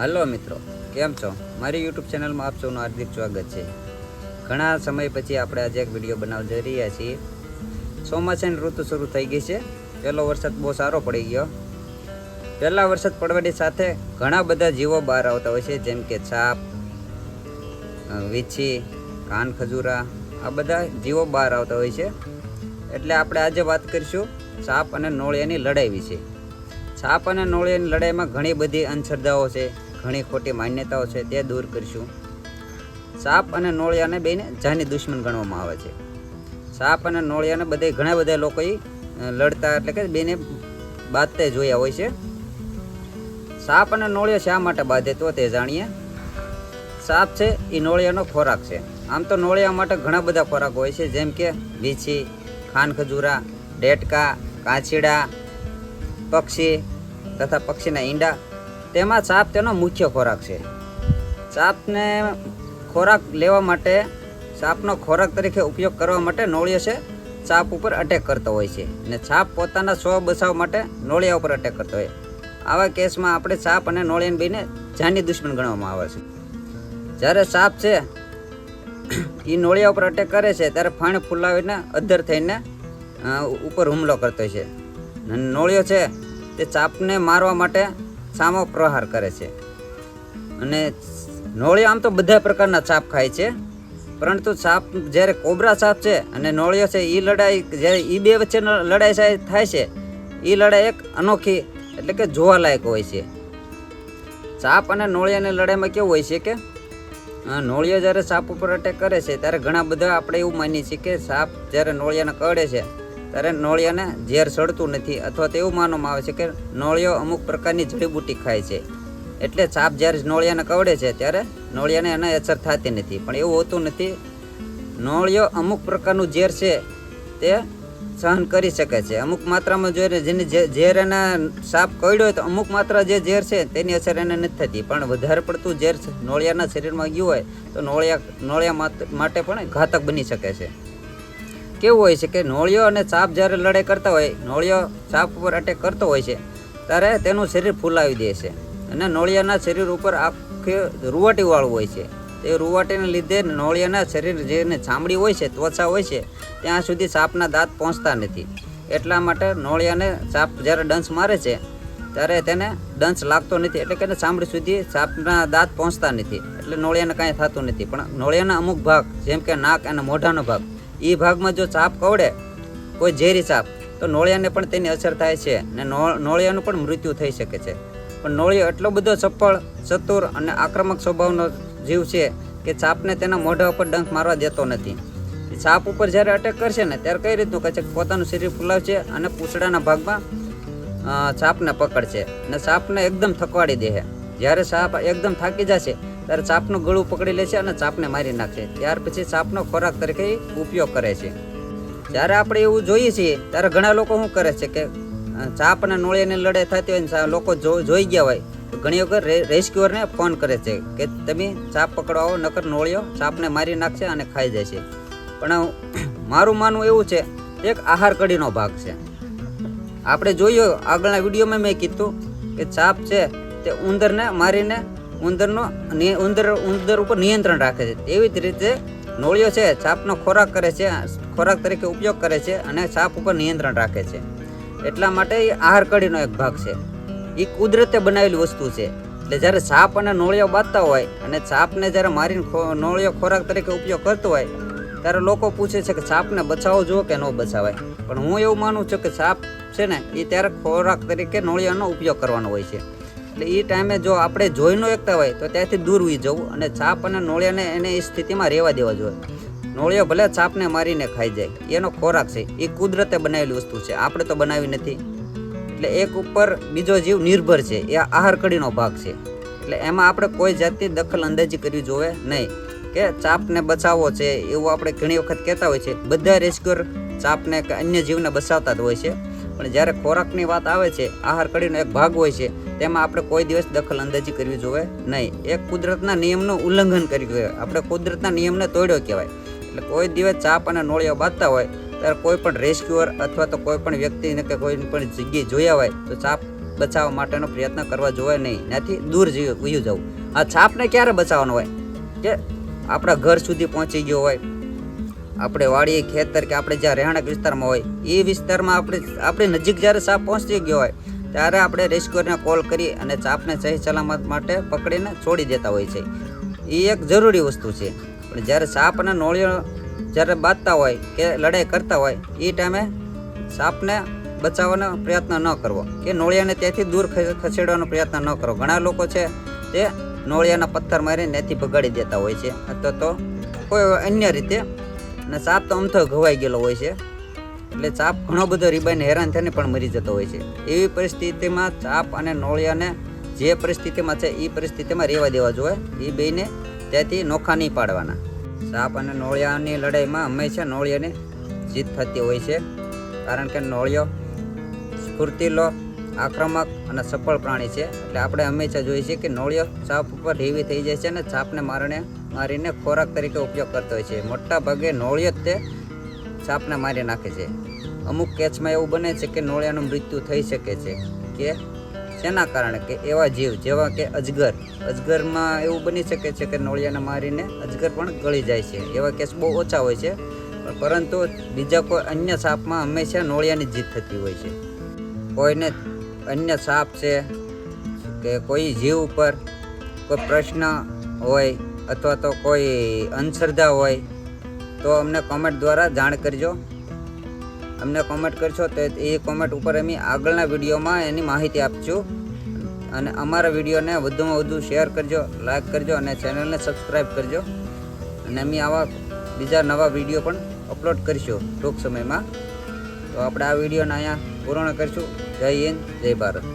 હાલો મિત્રો, કેમ છો? મારી યુટ્યુબ ચેનલમાં આપ સૌનું હાર્દિક સ્વાગત છે. ઘણા સમય પછી આપણે આજે એક વીડિયો બનાવવા જઈ રહ્યા છીએ. ચોમાસાની ઋતુ શરૂ થઈ ગઈ છે. પહેલો વરસાદ બહુ સારો પડી ગયો. પહેલા વરસાદ પડવાની સાથે ઘણા બધા જીવો બહાર આવતા હોય છે, જેમ કે સાપ વીછી, કાન ખજૂરા, આ બધા જીવો બહાર આવતા હોય છે. એટલે આપણે આજે વાત કરીશું સાપ અને નોળિયાની લડાઈ વિશે. સાપ અને નોળિયાની લડાઈમાં ઘણી બધી અંધશ્રદ્ધાઓ છે. ઘણી ખોટી માન્યતાઓ છે તે દૂર કરીશું. સાપ અને નોળિયાને બેને જાની દુશ્મન ગણવામાં આવે છે. સાપ અને નોળિયાને બધે ઘણા બધા લોકોએ લડતા એટલે કે બેને બાંધતે જોયા હોય છે. સાપ અને નોળિયો શા માટે બાંધે તો તે જાણીએ. સાપ છે એ નોળિયાનો ખોરાક છે. આમ તો નોળિયા માટે ઘણા બધા ખોરાક હોય છે, જેમ કે વીછી ખાનખજૂરા ડેટકા કાંચીડા, પક્ષી તથા પક્ષીના ઈંડા તેમાં સાપ તેનો મુખ્ય ખોરાક છે. સાપને ખોરાક લેવા માટે સાપનો ખોરાક તરીકે ઉપયોગ કરવા માટે નોળિયો છે. સાપ ઉપર અટેક કરતો હોય છે અને સાપ પોતાના સ્વ બચાવ માટે નોળિયા ઉપર અટેક કરતો હોય. આવા કેસમાં આપણે સાપ અને નોળિયાને બેને જાની દુશ્મન ગણવામાં આવે છે. જ્યારે સાપ છે એ નોળિયા ઉપર અટેક કરે છે ત્યારે ફાણ ફૂલાવીને અધ્ધર થઈને ઉપર હુમલો કરતો હોય છે. અને નોળિયો છે તે સાપને મારવા માટે સામો પ્રહાર કરે છે. અને નોળિયો આમ તો બધા પ્રકારના સાપ ખાય છે. પરંતુ સાપ જ્યારે કોબરા સાપ છે અને નોળિયો છે એ લડાઈ જ્યારે એ બે વચ્ચે લડાઈ થાય છે એ લડાઈ એક અનોખી એટલે કે જોવાલાયક હોય છે. સાપ અને નોળિયાની લડાઈમાં કેવું હોય છે કે નોળિયો જ્યારે સાપ ઉપર અટેક કરે છે, ત્યારે ઘણા બધા આપણે એવું માનીએ છીએ કે સાપ જ્યારે નોળિયાને કરડે છે ત્યારે નોળિયાને ઝેર સડતું નથી અથવા તો એવું માનવામાં આવે છે કે નોળિયો અમુક પ્રકારની જડીબુટી ખાય છે. એટલે સાપ જ્યારે નોળિયાને કવડે છે ત્યારે નોળિયાને એને અસર થતી નથી. પણ એવું હોતું નથી, નોળિયો અમુક પ્રકારનું ઝેર છે તે સહન કરી શકે છે. અમુક માત્રામાં જોઈને જેની ઝેર એના સાપ કરડ્યો હોય તો અમુક માત્રા જે ઝેર છે તેની અસર એને નથી થતી. પણ વધારે પડતું ઝેર નોળિયાના શરીરમાં ગયું હોય તો નોળિયા નોળિયા માટે પણ ઘાતક બની શકે છે. કેવું હોય છે કે નોળિયો અને સાપ જ્યારે લડાઈ કરતા હોય, નોળિયો સાપ ઉપર અટેક કરતો હોય છે, ત્યારે તેનું શરીર ફૂલાવી દે છે. અને નોળિયાના શરીર ઉપર આખી રૂવાટીવાળું હોય છે. તે રૂવાટીને લીધે નોળિયાના શરીર જેને ચામડી હોય છે, ત્વચા હોય છે, ત્યાં સુધી સાપના દાંત પહોંચતા નથી. એટલા માટે નોળિયાને સાપ જ્યારે ડંસ મારે છે, ત્યારે તેને ડંસ લાગતો નથી. એટલે કે ચામડી સુધી સાપના દાંત પહોંચતા નથી. એટલે નોળિયાને કાંઈ થતું નથી. પણ નોળિયાના અમુક ભાગ, જેમ કે નાક અને મોઢાનો ભાગ એ ભાગમાં જો સાપ કવડે કોઈ ઝેરી સાપ, તો નોળિયાને પણ તેની અસર થાય છે અને નો- નોળિયાનું પણ મૃત્યુ થઈ શકે છે. પણ નોળિયો એટલો બધો સફળ, ચતુર અને આક્રમક સ્વભાવનો જીવ છે કે સાપને તેના મોઢા ઉપર ડંખ મારવા દેતો નથી. સાપ ઉપર જ્યારે અટેક કરશે ને, ત્યારે કઈ રીતનું કહે છે પોતાનું શરીર ફૂલાવશે અને પૂંછડાના ભાગમાં સાપને પકડશે અને સાપને એકદમ થકવાડી દે છે જ્યારે સાપ એકદમ થાકી જશે, ત્યારે સાપનું ગળું પકડી લે છે અને સાપને મારી નાખશે ત્યાર પછી સાપનો ખોરાક તરીકે ઉપયોગ કરે છે. જ્યારે આપણે એવું જોઈએ છીએ, ત્યારે ઘણા લોકો શું કરે છે કે સાપ અને નોળીને લડાઈ થતી હોય ને લોકો જોઈ ગયા હોય ઘણી વખત રેસ્ક્યુઅરને ફોન કરે છે કે, તમે સાપ પકડવા આવો, નકર નોળિયો સાપને મારી નાખશે અને ખાઈ જશે. પણ મારું માનવું એવું છે, એક આહાર કડીનો ભાગ છે. આપણે જોયું, આગળના વિડીયોમાં મેં કીધું કે સાપ છે તે ઉંદરને, મારીને ઉંદરનો ઉંદર ઉંદર ઉપર નિયંત્રણ રાખે છે. એવી જ રીતે નોળિયો છે સાપનો ખોરાક કરે છે, ખોરાક તરીકે ઉપયોગ કરે છે અને સાપ ઉપર નિયંત્રણ રાખે છે. એટલા માટે એ આહાર કડીનો એક ભાગ છે. એ કુદરતે બનાવેલી વસ્તુ છે. એટલે જ્યારે સાપ અને નોળિયો બાંધતા હોય અને સાપને જ્યારે મારીને નોળિયો ખોરાક તરીકે ઉપયોગ કરતો હોય, ત્યારે લોકો પૂછે છે કે સાપને બચાવો જો કે ન બચાવાય. પણ હું એવું માનું છું કે સાપ છે ને એ ત્યારે ખોરાક તરીકે નોળિયાનો ઉપયોગ કરવાનો હોય છે. એટલે એ ટાઈમે જો આપણે જોઈ ન એકતા હોય, તો ત્યાંથી દૂર ઉઈ જવું અને છાપ અને નોળિયાને એને એ સ્થિતિમાં રહેવા દેવા જોઈએ. નોળિયો ભલે છાપને મારીને ખાઈ જાય, એનો ખોરાક છે એ કુદરતે બનાવેલી વસ્તુ છે, આપણે તો બનાવી નથી. એટલે એક ઉપર બીજો જીવ નિર્ભર છે, એ આહાર કડીનો ભાગ છે. એટલે એમાં આપણે કોઈ જાતની દખલ અંદાજી કરવી જોવે નહીં. કે ચાપને બચાવવો છે, એવું આપણે ઘણી વખત કહેતા હોય છે, બધા રેસ્ક્યુઅર ચાપને કે અન્ય જીવને બચાવતા જ હોય છે. પણ જ્યારે ખોરાકની વાત આવે છે, આહાર કડીનો એક ભાગ હોય છે તેમાં આપણે કોઈ દિવસ દખલ અંદાજી કરવી જોઈએ નહીં. એક કુદરતના નિયમનું ઉલ્લંઘન કર્યું કહેવાય આપણે કુદરતના નિયમને તોડ્યો કહેવાય. એટલે કોઈ દિવસ ચાપ અને નોળિયો બાંધતા હોય, ત્યારે કોઈ પણ રેસ્ક્યુઅર અથવા તો કોઈ પણ વ્યક્તિને કે કોઈ પણ જગ્યાએ જોયા હોય, તો ચાપ બચાવવા માટેનો પ્રયત્ન કરવા જોઈએ નહીં. ત્યાંથી દૂર વયું જવું. આ છાપને ક્યારે બચાવવાનો હોય? કે આપણા ઘર સુધી પહોંચી ગયો હોય, આપણે વાડી ખેતર કે આપણે જ્યાં રહેણાંક વિસ્તારમાં હોય, એ વિસ્તારમાં આપણે, આપણી નજીક જ્યારે સાપ પહોંચી ગયો હોય ત્યારે આપણે રેસ્ક્યુઅરને કોલ કરી અને ચાપને સહી સલામત માટે પકડીને છોડી દેતા હોય છે. એ એક જરૂરી વસ્તુ છે. પણ જ્યારે સાપ અને નોળિયો જ્યારે બાંધતા હોય કે લડાઈ કરતા હોય એ ટાઈમે સાપને બચાવવાનો પ્રયત્ન ન કરવો. કે નોળિયાને ત્યાંથી દૂર ખસેડવાનો પ્રયત્ન ન કરો. ઘણા લોકો છે તે નોળિયાના પથ્થર મારીને ત્યાંથી ભગાડી દેતા હોય છે. અથવા તો કોઈ અન્ય રીતે અને સાપ તો અમથો ઘવાઈ ગયેલો હોય છે. એટલે ચાપ ઘણો બધો રીબાઈને હેરાન થઈને પણ મરી જતો હોય છે. એવી પરિસ્થિતિમાં ચાપ અને નોળિયાને જે પરિસ્થિતિમાં છે એ પરિસ્થિતિમાં રહેવા દેવા જોઈએ. એ બેને ત્યાંથી નોખા નહીં પાડવાના. સાપ અને નોળિયાની લડાઈમાં હંમેશા નોળિયાને જીત થતી હોય છે. કારણ કે નોળિયો સ્ફૂર્તિલો આક્રમક અને સફળ પ્રાણી છે. એટલે આપણે હંમેશા જોઈએ છીએ કે નોળિયો ચાપ ઉપર હેવી થઈ જાય છે અને ચાપને મારણે મારીને ખોરાક તરીકે ઉપયોગ કરતો હોય છે. મોટા ભાગે નોળિયો જ તે સાપને મારી નાખે છે. અમુક કેચમાં એવું બને છે કે નોળિયાનું મૃત્યુ થઈ શકે છે. કે શેના કારણે? કે એવા જીવ, જેવા કે અજગર. અજગરમાં એવું બની શકે છે કે નોળિયાને મારીને અજગર પણ ગળી જાય છે. એવા કેસ બહુ ઓછા હોય છે. પરંતુ બીજા કોઈ અન્ય સાપમાં હંમેશા નોળિયાની જીત થતી હોય છે. કોઈને અન્ય સાપ છે કે કોઈ જીવ ઉપર કોઈ પ્રશ્ન હોય અથવા તો કોઈ અંધશ્રદ્ધા હોય તો અમને કોમેન્ટ દ્વારા જાણ કરજો. અમને કોમેન્ટ કરશો તો એ કોમેન્ટ ઉપર અમે આગળના વિડીયોમાં એની માહિતી આપશું. અને અમારા વિડીયોને વધુમાં વધુ શેર કરજો લાઈક કરજો અને ચેનલને સબસ્ક્રાઈબ કરજો. અને અમે આવા બીજા નવા વીડિયો પણ અપલોડ કરીશું ટૂંક સમયમાં. તો આપણે આ વિડીયોને અહીંયા પૂર્ણ કરીશું. જય હિન્દ, જય ભારત.